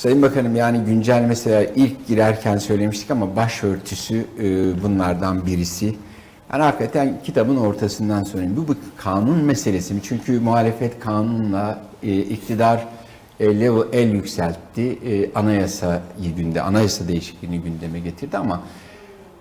Sayın Bakanım yani güncel mesela ilk girerken söylemiştik ama başörtüsü e, bunlardan birisi. Yani hakikaten kitabın ortasından söyleyeyim. Bu, bu kanun meselesi mi? Çünkü muhalefet kanunla e, iktidar e, level el yükseltti. E, anayasayı günde, anayasa değişikliğini gündeme getirdi ama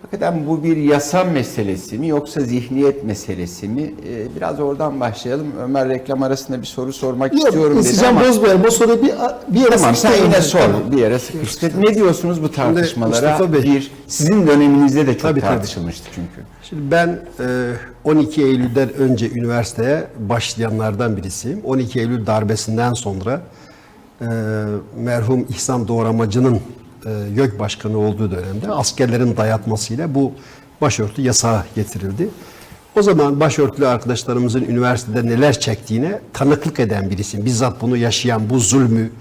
hakikaten bu bir yasa meselesi mi yoksa zihniyet meselesi mi? E, biraz oradan başlayalım. Ömer reklam arasında bir soru sormak istiyorum dedi ama... bozmayalım. Bu soruyu bir, bir yere Tamam sen yine sor Tamam. bir yere sıkıştır. Ne diyorsunuz bu tartışmalara? Bey. Bir sizin döneminizde de çok Tabii, tabii. tartışılmıştı çünkü. Şimdi ben e, 12 Eylül'den önce üniversiteye başlayanlardan birisiyim. 12 Eylül darbesinden sonra e, merhum İhsan Doğramacı'nın e, YÖK Başkanı olduğu dönemde askerlerin dayatmasıyla bu başörtü yasağı getirildi. O zaman başörtülü arkadaşlarımızın üniversitede neler çektiğine tanıklık eden birisiyim. Bizzat bunu yaşayan, bu zulmü,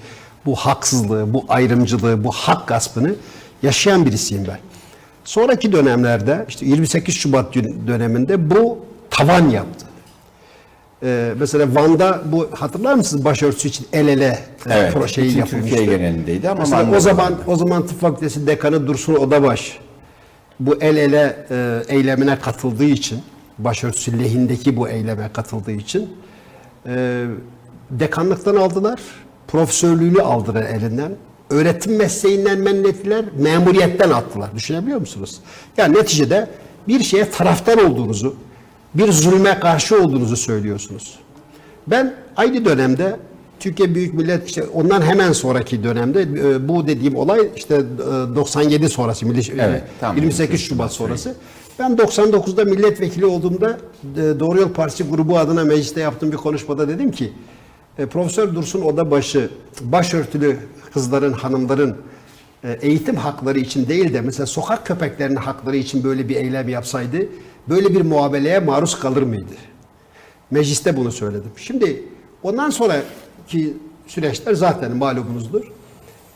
bu haksızlığı, bu ayrımcılığı, bu hak gaspını yaşayan birisiyim ben. Sonraki dönemlerde işte 28 Şubat dön- döneminde bu tavan yaptı. Ee, mesela Van'da bu hatırlar mısınız başörtüsü için el ele e, Evet, projeyi bütün yapılmıştı. Türkiye genelindeydi ama Mesela o zaman vardı. o zaman tıp fakültesi dekanı Dursun Odabaş bu el ele e, eylemine katıldığı için başörtüsü lehindeki bu eyleme katıldığı için e, dekanlıktan aldılar, profesörlüğünü aldılar elinden. Öğretim mesleğinden men ettiler, memuriyetten attılar. Düşünebiliyor musunuz? Yani neticede bir şeye taraftar olduğunuzu, bir zulme karşı olduğunuzu söylüyorsunuz. Ben aynı dönemde Türkiye Büyük Millet işte ondan hemen sonraki dönemde e, bu dediğim olay işte e, 97 sonrası milli- Evet, tam 28 Şubat sonrası. Ben 99'da milletvekili olduğumda e, Doğru Yol Partisi grubu adına mecliste yaptığım bir konuşmada dedim ki e, Profesör Dursun Odabaşı başörtülü kızların, hanımların e, eğitim hakları için değil de mesela sokak köpeklerinin hakları için böyle bir eylem yapsaydı böyle bir muameleye maruz kalır mıydı? Mecliste bunu söyledim. Şimdi ondan sonraki süreçler zaten malumunuzdur.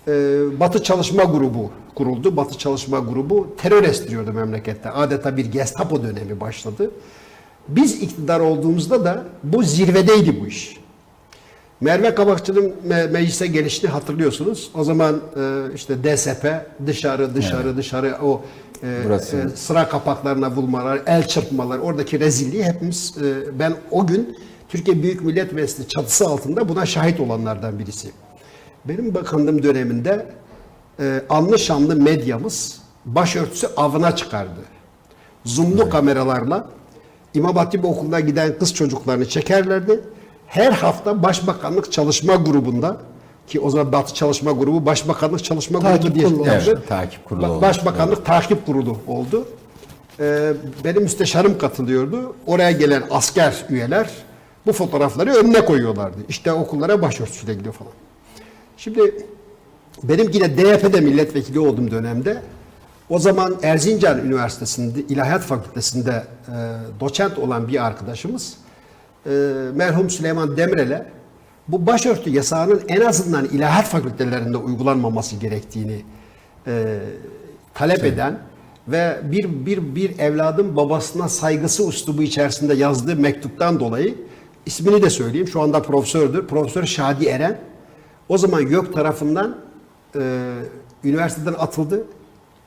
Ee, Batı Çalışma Grubu kuruldu. Batı Çalışma Grubu terör estiriyordu memlekette. Adeta bir Gestapo dönemi başladı. Biz iktidar olduğumuzda da bu zirvedeydi bu iş. Merve Kabakçı'nın me- meclise gelişini hatırlıyorsunuz. O zaman e, işte DSP dışarı dışarı dışarı o e, Burası. e, sıra kapaklarına vurmalar, el çırpmalar, oradaki rezilliği hepimiz e, ben o gün Türkiye Büyük Millet Meclisi çatısı altında buna şahit olanlardan birisiyim. Benim bakanlığım döneminde e, anlı şanlı medyamız başörtüsü avına çıkardı. Zoomlu kameralarla İmam Hatip Okulu'na giden kız çocuklarını çekerlerdi. Her hafta Başbakanlık Çalışma Grubu'nda ki o zaman Batı Çalışma Grubu Başbakanlık Çalışma Takip Grubu diye kurulu. Evet, takip kurulu oldu. Başbakanlık Takip Kurulu oldu. Ee, benim müsteşarım katılıyordu. Oraya gelen asker üyeler bu fotoğrafları önüne koyuyorlardı. İşte okullara başörtüsüyle gidiyor falan. Şimdi benim yine DYP'de milletvekili olduğum dönemde o zaman Erzincan Üniversitesi'nde İlahiyat Fakültesi'nde e, doçent olan bir arkadaşımız e, merhum Süleyman Demirel'e bu başörtü yasağının en azından ilahiyat fakültelerinde uygulanmaması gerektiğini e, talep eden ve bir, bir, bir evladın babasına saygısı üslubu içerisinde yazdığı mektuptan dolayı ismini de söyleyeyim. Şu anda profesördür. Profesör Şadi Eren o zaman YÖK tarafından e, üniversiteden atıldı.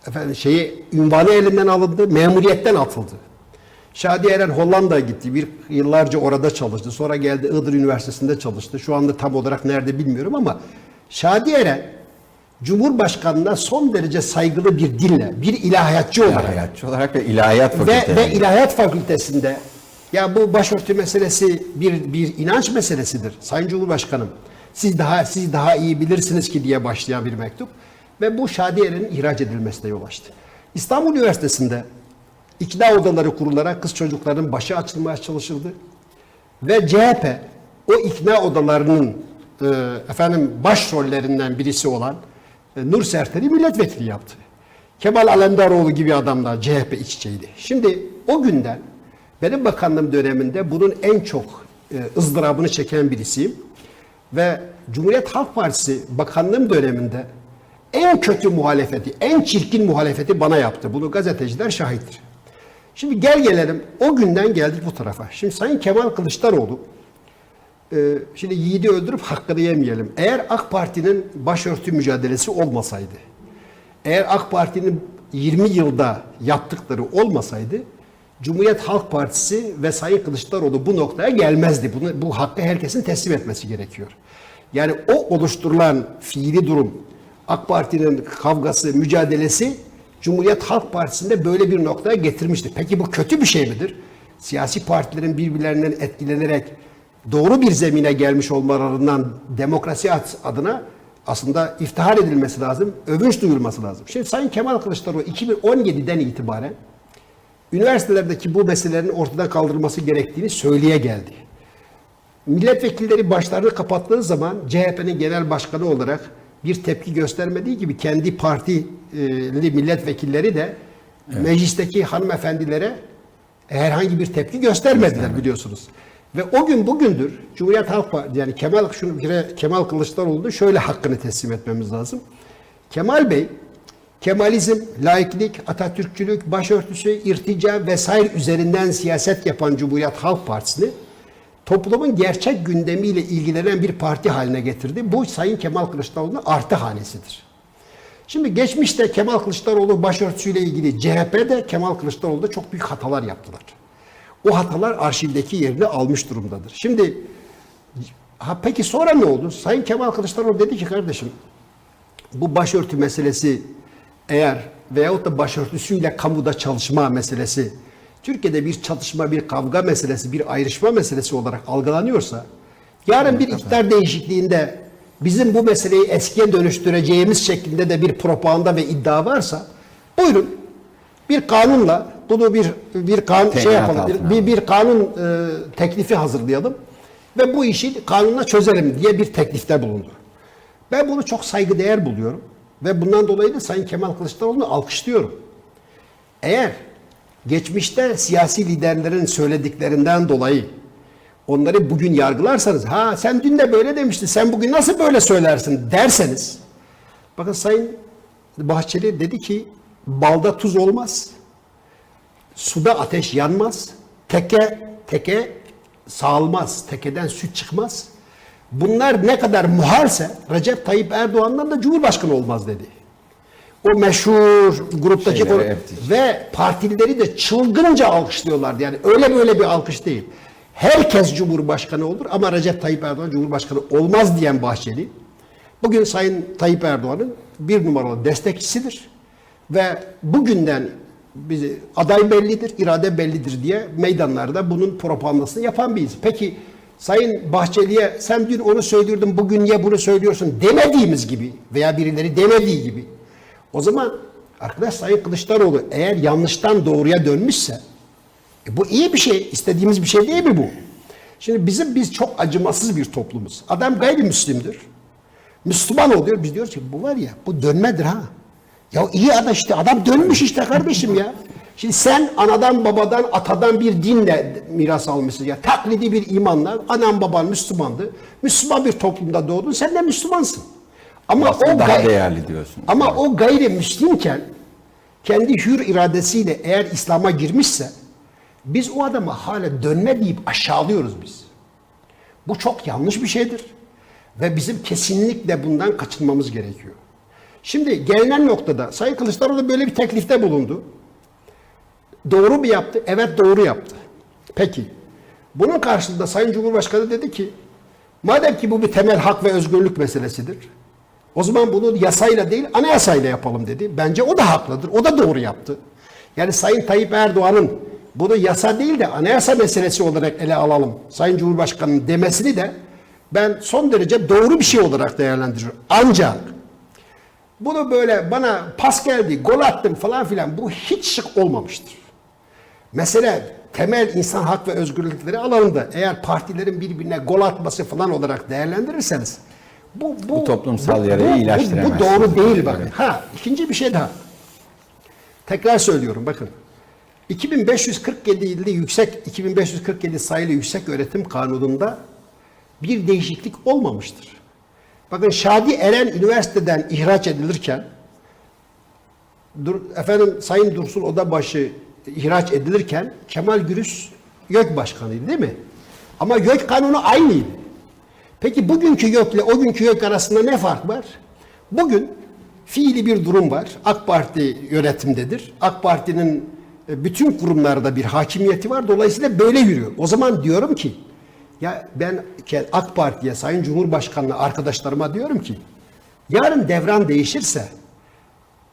Efendim şeyi ünvanı elinden alındı, memuriyetten atıldı. Şadi Eren Hollanda'ya gitti. Bir yıllarca orada çalıştı. Sonra geldi Iğdır Üniversitesi'nde çalıştı. Şu anda tam olarak nerede bilmiyorum ama Şadi Eren Cumhurbaşkanı'na son derece saygılı bir dille, bir ilahiyatçı olarak İlahiyatçı olarak ve ilahiyat ve, fakülteleri. ve ilahiyat fakültesinde ya bu başörtü meselesi bir bir inanç meselesidir. Sayın Cumhurbaşkanım siz daha siz daha iyi bilirsiniz ki diye başlayan bir mektup ve bu Şadiye'nin ihraç edilmesine yol açtı. İstanbul Üniversitesi'nde ikna odaları kurularak kız çocukların başı açılmaya çalışıldı. Ve CHP o ikna odalarının e, efendim başrollerinden birisi olan e, Nur Serter'i milletvekili yaptı. Kemal Alemdaroğlu gibi adamlar CHP iç içeydi. Şimdi o günden benim bakanlığım döneminde bunun en çok e, ızdırabını çeken birisiyim. Ve Cumhuriyet Halk Partisi bakanlığım döneminde en kötü muhalefeti, en çirkin muhalefeti bana yaptı. Bunu gazeteciler şahittir. Şimdi gel gelelim o günden geldik bu tarafa. Şimdi Sayın Kemal Kılıçdaroğlu Ee, şimdi yiğidi öldürüp hakkını yemeyelim. Eğer AK Parti'nin başörtü mücadelesi olmasaydı, eğer AK Parti'nin 20 yılda yaptıkları olmasaydı, Cumhuriyet Halk Partisi ve Sayın Kılıçdaroğlu bu noktaya gelmezdi. Bunu, bu hakkı herkesin teslim etmesi gerekiyor. Yani o oluşturulan fiili durum, AK Parti'nin kavgası, mücadelesi Cumhuriyet Halk Partisi'nde böyle bir noktaya getirmiştir. Peki bu kötü bir şey midir? Siyasi partilerin birbirlerinden etkilenerek doğru bir zemine gelmiş olmalarından demokrasi adına aslında iftihar edilmesi lazım, övünç duyulması lazım. Şimdi Sayın Kemal Kılıçdaroğlu 2017'den itibaren üniversitelerdeki bu meselelerin ortadan kaldırılması gerektiğini söyleye geldi. Milletvekilleri başlarını kapattığı zaman CHP'nin genel başkanı olarak bir tepki göstermediği gibi kendi partili milletvekilleri de meclisteki hanımefendilere herhangi bir tepki göstermediler biliyorsunuz. Ve o gün bugündür Cumhuriyet Halk Partisi yani Kemal şunu Kemal Kılıçdaroğlu'nun şöyle hakkını teslim etmemiz lazım. Kemal Bey Kemalizm, laiklik, Atatürkçülük, başörtüsü, irtica vesaire üzerinden siyaset yapan Cumhuriyet Halk Partisi'ni toplumun gerçek gündemiyle ilgilenen bir parti haline getirdi. Bu Sayın Kemal Kılıçdaroğlu'nun artı hanesidir. Şimdi geçmişte Kemal Kılıçdaroğlu başörtüsüyle ilgili CHP'de Kemal Kılıçdaroğlu'da çok büyük hatalar yaptılar. O hatalar arşivdeki yerini almış durumdadır. Şimdi ha peki sonra ne oldu? Sayın Kemal Kılıçdaroğlu dedi ki kardeşim bu başörtü meselesi eğer veyahut da başörtüsüyle kamuda çalışma meselesi Türkiye'de bir çatışma, bir kavga meselesi, bir ayrışma meselesi olarak algılanıyorsa yarın bir iktidar değişikliğinde bizim bu meseleyi eskiye dönüştüreceğimiz şeklinde de bir propaganda ve iddia varsa buyurun bir kanunla bunu bir bir kanun şey yapalım. altına Bir, bir kanun e, teklifi hazırlayalım ve bu işi kanunla çözelim diye bir teklifte bulundu. Ben bunu çok saygıdeğer buluyorum ve bundan dolayı da Sayın Kemal Kılıçdaroğlu'nu alkışlıyorum. Eğer geçmişte siyasi liderlerin söylediklerinden dolayı onları bugün yargılarsanız, ha sen dün de böyle demiştin, sen bugün nasıl böyle söylersin derseniz, bakın Sayın Bahçeli dedi ki, balda tuz olmaz, suda ateş yanmaz, teke teke sağılmaz, tekeden süt çıkmaz. Bunlar ne kadar muharse Recep Tayyip Erdoğan'dan da Cumhurbaşkanı olmaz dedi. O meşhur gruptaki Şeyleri hep ve partilileri de çılgınca alkışlıyorlardı. Yani öyle böyle bir alkış değil. Herkes Cumhurbaşkanı olur ama Recep Tayyip Erdoğan Cumhurbaşkanı olmaz diyen Bahçeli bugün Sayın Tayyip Erdoğan'ın bir numaralı destekçisidir. Ve bugünden bizi aday bellidir, irade bellidir diye meydanlarda bunun propagandasını yapan bir insan. Peki Sayın Bahçeli'ye sen dün onu söylüyordun bugün niye bunu söylüyorsun demediğimiz gibi veya birileri demediği gibi o zaman arkadaş Sayın Kılıçdaroğlu eğer yanlıştan doğruya dönmüşse e bu iyi bir şey. istediğimiz bir şey değil mi bu? Şimdi bizim biz çok acımasız bir toplumuz. Adam gayrimüslimdir. Müslüman oluyor. Biz diyoruz ki bu var ya bu dönmedir ha. Ya iyi adam işte adam dönmüş işte kardeşim ya. Şimdi sen anadan babadan atadan bir dinle miras almışsın ya. Taklidi bir imanla anan baban Müslümandı. Müslüman bir toplumda doğdun sen de Müslümansın. Ama Aslında o daha gay- değerli diyorsun. Ama o gayrimüslimken kendi hür iradesiyle eğer İslam'a girmişse biz o adama hala dönme deyip aşağılıyoruz biz. Bu çok yanlış bir şeydir. Ve bizim kesinlikle bundan kaçınmamız gerekiyor. Şimdi gelinen noktada Sayın Kılıçdaroğlu böyle bir teklifte bulundu. Doğru mu yaptı? Evet doğru yaptı. Peki. Bunun karşılığında Sayın Cumhurbaşkanı dedi ki madem ki bu bir temel hak ve özgürlük meselesidir. O zaman bunu yasayla değil anayasayla yapalım dedi. Bence o da haklıdır. O da doğru yaptı. Yani Sayın Tayyip Erdoğan'ın bunu yasa değil de anayasa meselesi olarak ele alalım. Sayın Cumhurbaşkanı'nın demesini de ben son derece doğru bir şey olarak değerlendiriyorum. Ancak bunu böyle bana pas geldi, gol attım falan filan bu hiç şık olmamıştır. Mesele temel insan hak ve özgürlükleri alanında eğer partilerin birbirine gol atması falan olarak değerlendirirseniz bu, bu, Bu toplumsal yarayı bu, bu iyileştiremezsiniz. doğru değil bakın. Evet. Ha ikinci bir şey daha. Tekrar söylüyorum bakın. 2547 yüksek 2547 sayılı yüksek öğretim kanununda bir değişiklik olmamıştır. Bakın Şadi Eren üniversiteden ihraç edilirken Dur, efendim Sayın Dursun Odabaşı ihraç edilirken Kemal Gürüz YÖK başkanıydı değil mi? Ama YÖK kanunu aynıydı. Peki bugünkü YÖK'le o günkü YÖK arasında ne fark var? Bugün fiili bir durum var. AK Parti yönetimdedir. AK Parti'nin e, bütün kurumlarda bir hakimiyeti var. Dolayısıyla böyle yürüyor. O zaman diyorum ki ya ben AK Parti'ye, Sayın Cumhurbaşkanı'na, arkadaşlarıma diyorum ki yarın devran değişirse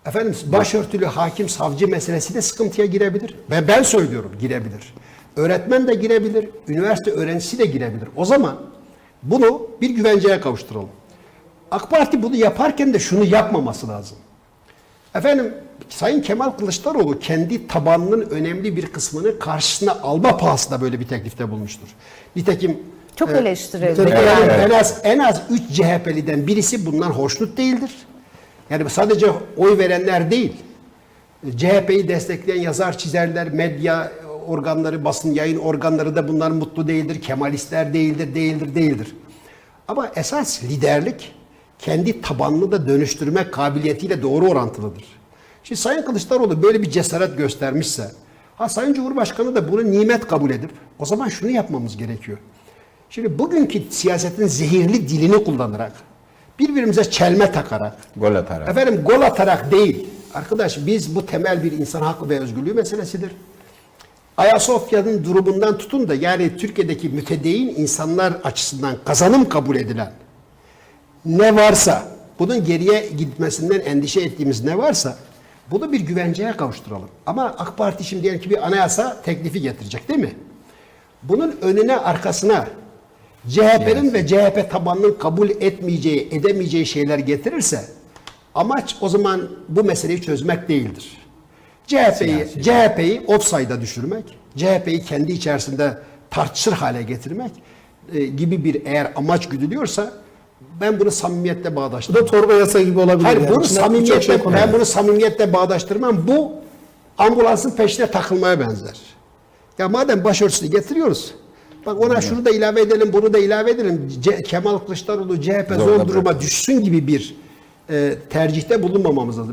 efendim başörtülü hakim savcı meselesi de sıkıntıya girebilir. Ve ben söylüyorum girebilir. Öğretmen de girebilir, üniversite öğrencisi de girebilir. O zaman bunu bir güvenceye kavuşturalım. AK Parti bunu yaparken de şunu yapmaması lazım. Efendim Sayın Kemal Kılıçdaroğlu kendi tabanının önemli bir kısmını karşısına alma pahasına böyle bir teklifte bulmuştur. Nitekim Çok e, eleştirildi. yani evet. en az en az 3 CHP'liden birisi bundan hoşnut değildir. Yani sadece oy verenler değil. CHP'yi destekleyen yazar, çizerler, medya organları, basın yayın organları da bundan mutlu değildir. Kemalistler değildir, değildir, değildir. Ama esas liderlik kendi tabanını da dönüştürme kabiliyetiyle doğru orantılıdır. Şimdi Sayın Kılıçdaroğlu böyle bir cesaret göstermişse, ha Sayın Cumhurbaşkanı da bunu nimet kabul edip, o zaman şunu yapmamız gerekiyor. Şimdi bugünkü siyasetin zehirli dilini kullanarak, birbirimize çelme takarak, Gol atarak. Efendim gol atarak değil. Arkadaş biz bu temel bir insan hakkı ve özgürlüğü meselesidir. Ayasofya'nın durumundan tutun da yani Türkiye'deki mütedeyyin insanlar açısından kazanım kabul edilen ne varsa bunun geriye gitmesinden endişe ettiğimiz ne varsa bunu bir güvenceye kavuşturalım. Ama AK Parti şimdi diyelim ki bir anayasa teklifi getirecek değil mi? Bunun önüne arkasına CHP'nin ve CHP tabanının kabul etmeyeceği, edemeyeceği şeyler getirirse amaç o zaman bu meseleyi çözmek değildir. CHP'yi CHP'yi offside'a düşürmek, CHP'yi kendi içerisinde tartışır hale getirmek e, gibi bir eğer amaç güdülüyorsa ben bunu samimiyetle Bu bağdaştırmam. da torba yasa gibi olabilir. Hayır yani. bunu İçinde birçok samimiyetle, şey ben bunu samimiyetle bağdaştırmam. Bu ambulansın peşine takılmaya benzer. Ya madem başörtüsünü getiriyoruz. Bak ona şunu da ilave edelim, bunu da ilave edelim. Ce- Kemal Kılıçdaroğlu CHP zor duruma düşsün gibi bir e, tercihte bulunmamamız lazım.